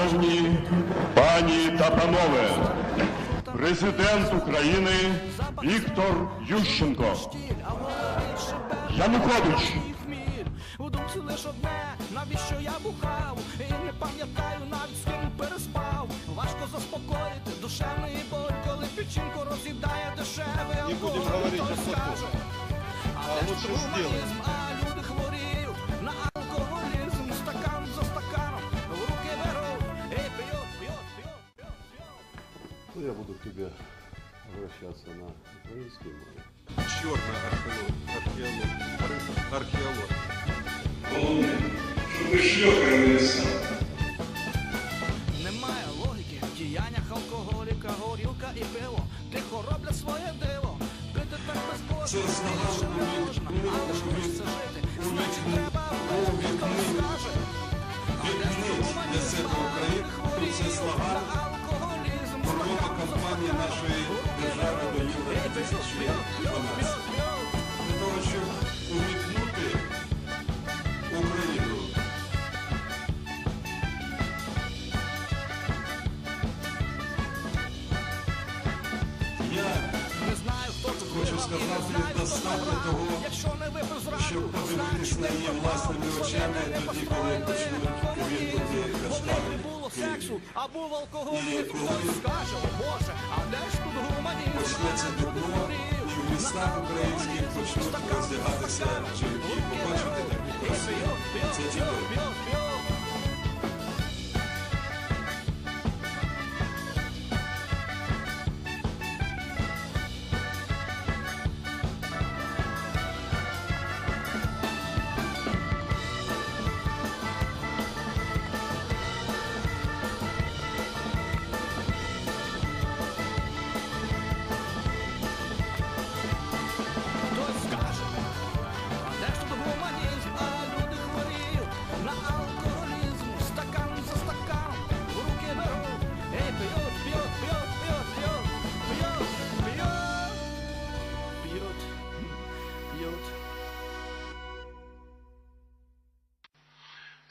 Шановні пані та панове, президент України Віктор Ющенко. Янукович. У думці лиш одне, навіщо я бухав І не пам'ятаю навіть з ким переспав Важко заспокоїти душевний боль Коли печінку роз'їдає дешевий алкоголь, хтось скаже, А де ж гуманізм, А п'ють Ну, я буду к тебе обращаться на украинской мове. Чорна археолог. Археолог. археолог. Головне, щоб стали. Немає логіки в діяннях алкоголіка, горілка і пиво. Тихо роблять своє диво. Пити так безбожно, більше не можна, але ж хочеться жити. Значить, треба вбити, хто скаже. А де ж гуманізм, а люди заходу Юлії тисячі для того, щоб увімкнути Україну. Я хочу сказати, достатньо того, щоб подивитись на її власними очами, тоді коли почнуть повідомити каштани. Було сексу або в алкоголі хтось скаже, боже, а де ж тут гуманізм? Почнеться тепло, і в містах українських почнуть роздягатися жінки. Побачите таку красу. Це діло.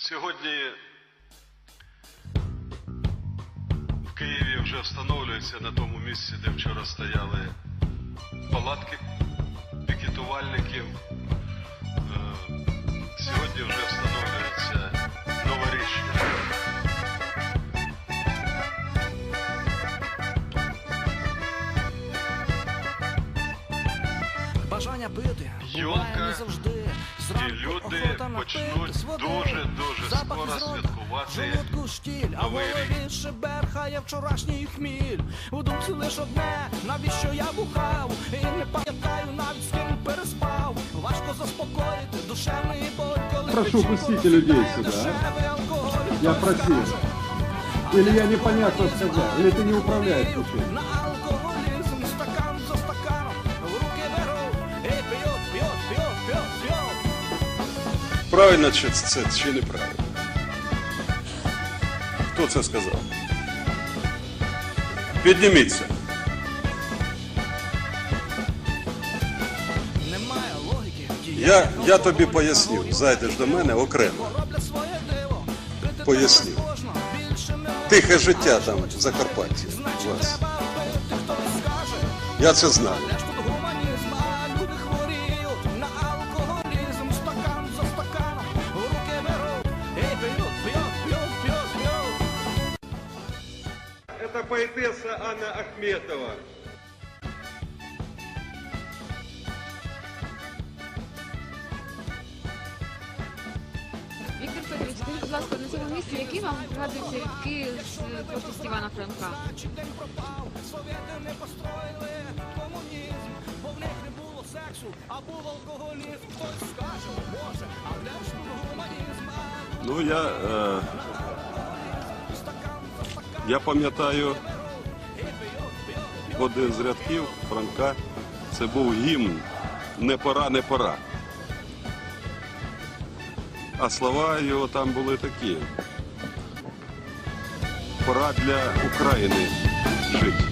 Сьогодні в Києві вже встановлюється на тому місці, де вчора стояли палатки пікетувальників. Е, Сьогодні вже встановлюється Бажання пити Йолка, буває не завжди. Зранку люди охота почнуть води. дуже-дуже Запах скоро святкувати Желудку штіль, а в голові шеберхає вчорашній хміль. У думці лиш одне, навіщо я бухав? І не пам'ятаю навіть з ким переспав. Важко заспокоїти душевний боль, коли Прошу, пустите людей алкоголь. Я скаже, Или я непонятно сказал, или ты не управляешь. правильно чи це чи неправильно? Хто це сказав? Підніміться. Я я тобі поясню. Зайдеш до мене окремо. Поясню. Тихе життя там в Закарпатті. у вас. Я це знаю. поэтесса Анна Ахметова. Віктор Петрович, скажіть, будь ласка, на цьому місці, які вам пригадуються рядки з творчості Івана Франка? Ну я е, я пам'ятаю один з рядків Франка. Це був гімн Не пора, не пора. А слова його там були такі. Пора для України жити.